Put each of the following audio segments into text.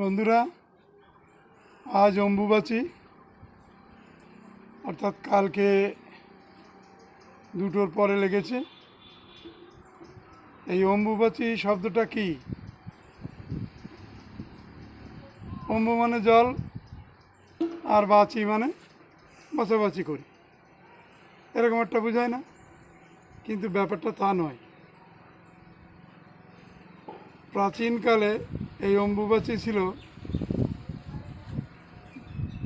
বন্ধুরা, আজ অম্বুবাচী, অর্থাৎ কালকে দুটোর পরে লেগেছে। এই অম্বুবাচী শব্দটা কি? অম্বু মানে জল, আর বাচি মানে বাছাবাছি করি। এরকম একটা বোঝায় না, কিন্তু ব্যাপারটা তা নয়। প্রাচীনকালে এই অম্বুবাচী ছিল।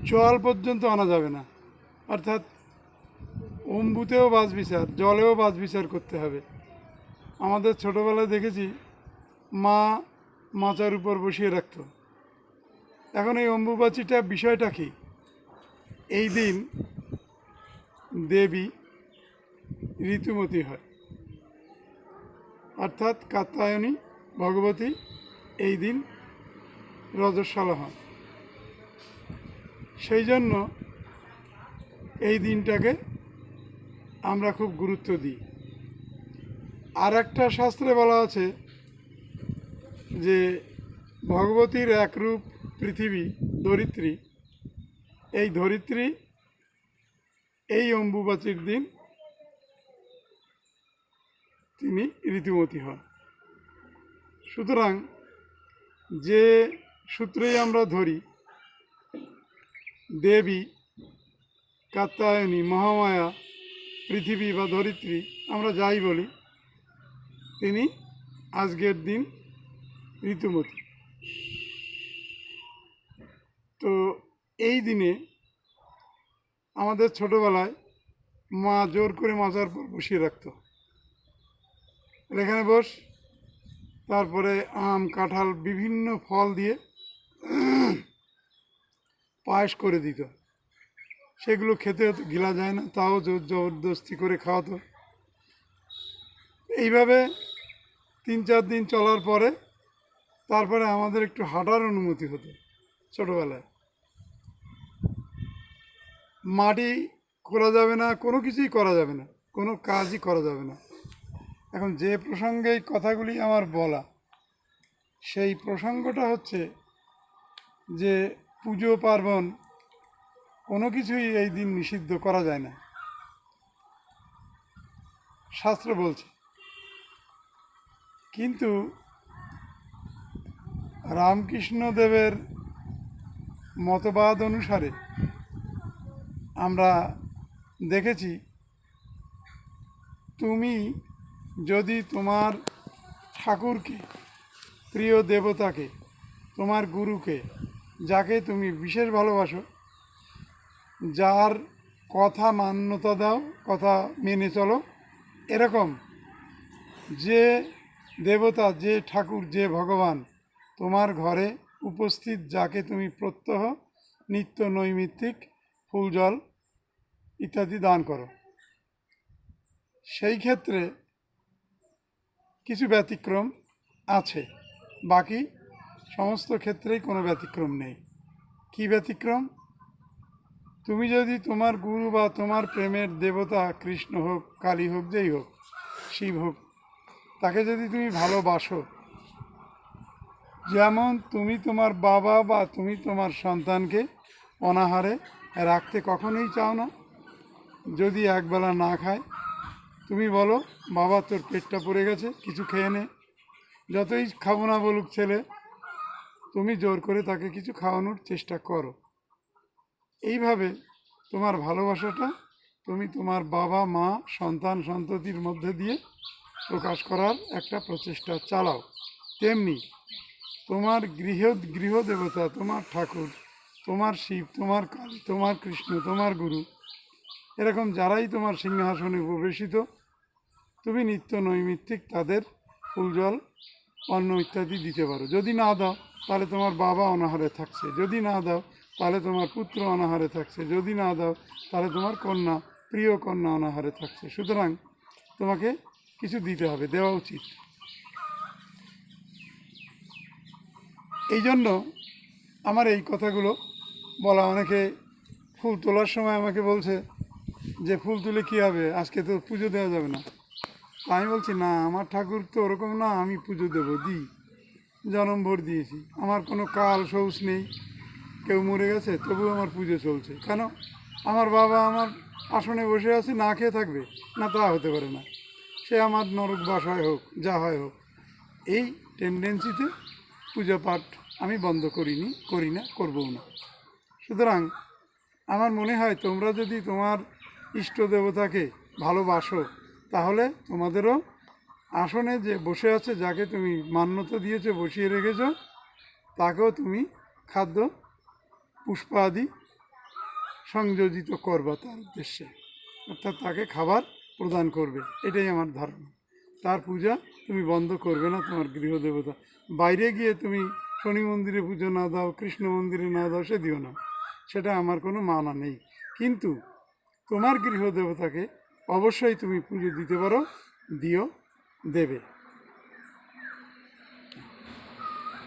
জল পর্যন্ত আনা যাবে না। অর্থাৎ অম্বুতেও বাজ বিচার জলেও বাজ বিচার করতে হবে। আমাদের ছোটোবেলায় দেখেছি, মা মাচার উপর বসিয়ে রাখত। এখন এই অম্বুবাচীটা বিষয়টা কি? এই দিন দেবী ঋতুমতী হয়। অর্থাৎ কাত্তায়নী ভগবতী, এই দিন রজস্বলা হন। সেই জন্য এই দিনটাকে আমরা খুব গুরুত্ব দিই। আর একটা শাস্ত্রে বলা আছে যে, ভগবতীর একরূপ পৃথিবী ধরিত্রী। এই ধরিত্রী এই অম্বুবাচীর দিন তিনি ঋতুমতী হন। সুতরাং যে সূত্রেই আমরা ধরি, দেবী কাত্তায়নী মহামায়া, পৃথিবী বা ধরিত্রী, আমরা যাই বলি, তিনি আজকের দিন ঋতুমতী। তো এই দিনে আমাদের ছোটোবেলায় মা জোর করে মাজার পর বসিয়ে রাখত। এখানে বস তারপরে আম, কাঁঠাল বিভিন্ন ফল দিয়ে পায়েস করে দিত। সেগুলো খেতে হতো, গিলা যায় না, তাও জোর জবরদস্তি করে খাওয়াতো। এইভাবে তিন চার দিন চলার পরে তারপরে আমাদের একটু হাঁটার অনুমতি হতো ছোটোবেলায়। মাটি করা যাবে না, কোনো কিছুই করা যাবে না, কোনো কাজই করা যাবে না। এখন যে প্রসঙ্গে এই কথাগুলি আমার বলা, সেই প্রসঙ্গটা হচ্ছে যে পুজো, পার্বণ কোনো কিছুই এই দিন নিষিদ্ধ করা যায় না। শাস্ত্র বলছে, কিন্তু রামকৃষ্ণদেবের মতবাদ অনুসারে আমরা দেখেছি, তুমি যদি তোমার ঠাকুরকে, প্রিয় দেবতাকে, তোমার গুরুকে, যাকে তুমি বিশেষ ভালোবাসো, যার কথা মান্যতা দাও, কথা মেনে চলো, এরকম যে দেবতা, যে ঠাকুর, যে ভগবান তোমার ঘরে উপস্থিত, যাকে তুমি প্রত্যহ নিত্য নৈমিত্তিক ফুল, জল ইত্যাদি দান করো। সেই ক্ষেত্রে কিছু ব্যতিক্রম আছে। বাকি সমস্ত ক্ষেত্রেই কোনো ব্যতিক্রম নেই। কি ব্যতিক্রম? তুমি যদি তোমার গুরু বা তোমার প্রেমের দেবতা কৃষ্ণ হোক, কালী হোক, যেই হোক, শিব হোক, তাকে যদি তুমি ভালোবাসো, যেমন তুমি তোমার বাবা বা তুমি তোমার সন্তানকে অনাহারে রাখতে কখনোই চাও না। যদি একবেলা না খায় তুমি বলো, বাবা তোর পেটটা পড়ে গেছে, কিছু খেয়ে নে। যতই খাব না বলুক ছেলে, তুমি জোর করে তাকে কিছু খাওয়ানোর চেষ্টা করো। এইভাবে তোমার ভালোবাসাটা তুমি তোমার বাবা, মা, সন্তান, সন্ততির মধ্যে দিয়ে প্রকাশ করার একটা প্রচেষ্টা চালাও। তেমনি তোমার গৃহ গৃহদেবতা, তোমার ঠাকুর, তোমার শিব, তোমার কালী, তোমার কৃষ্ণ, তোমার গুরু, এরকম যারাই তোমার সিংহাসনে প্রবেশিত তুমি নিত্য নৈমিত্তিক তাদের ফুল জল, অন্ন ইত্যাদি দিতে পারো। যদি না দাও, তাহলে তোমার বাবা অনাহারে থাকছে। যদি না দাও, তাহলে তোমার পুত্র অনাহারে থাকছে। যদি না দাও, তাহলে তোমার কন্যা, প্রিয় কন্যা অনাহারে থাকছে। সুতরাং তোমাকে কিছু দিতে হবে, দেওয়া উচিত। এই জন্য আমার এই কথাগুলো বলা, অনেকে ফুল তোলার সময় আমাকে বলছে যে ফুল তুলে কী হবে? আজকে তো পুজো দেওয়া যাবে না। আমি বলছি, না, আমার ঠাকুর তো ওরকম না, আমি পুজো দেবো দিই জনমভর দিয়েছি। আমার কোনো কাল সৌস নেই। কেউ মরে গেছে তবু আমার পুজো চলছে। কেন? আমার বাবা আমার আসনে বসে আছে, না খেয়ে থাকবে। না তা হতে পারে না। সে আমার নরক বাসায় হোক, যা হয় হোক। এই টেন্ডেন্সিতে পূজা পাঠ আমি বন্ধ করিনি, করি না, করবও না। সুতরাং আমার মনে হয়, তোমরা যদি তোমার ইষ্ট দেবতাকে ভালোবাসো তাহলে তোমাদেরও আসনে যে বসে আছে, যাকে তুমি মান্যতা দিয়েছ, বসিয়ে রেখেছো, তাকেও তুমি খাদ্য পুষ্প আদি সংযোজিত করবা তার উদ্দেশ্যে। অর্থাৎ তাকে খাবার প্রদান করবে। এটাই আমার ধারণা। তার পূজা তুমি বন্ধ করবে না, তোমার গৃহদেবতা বাইরে গিয়ে তুমি শনি মন্দিরে পুজো না দাও, কৃষ্ণ মন্দিরে না দাও, সে দিও না। সেটা আমার কোনো মানা নেই। কিন্তু তোমার গৃহদেবতাকে অবশ্যই তুমি পুজো দিতে পারো দিও দেবে।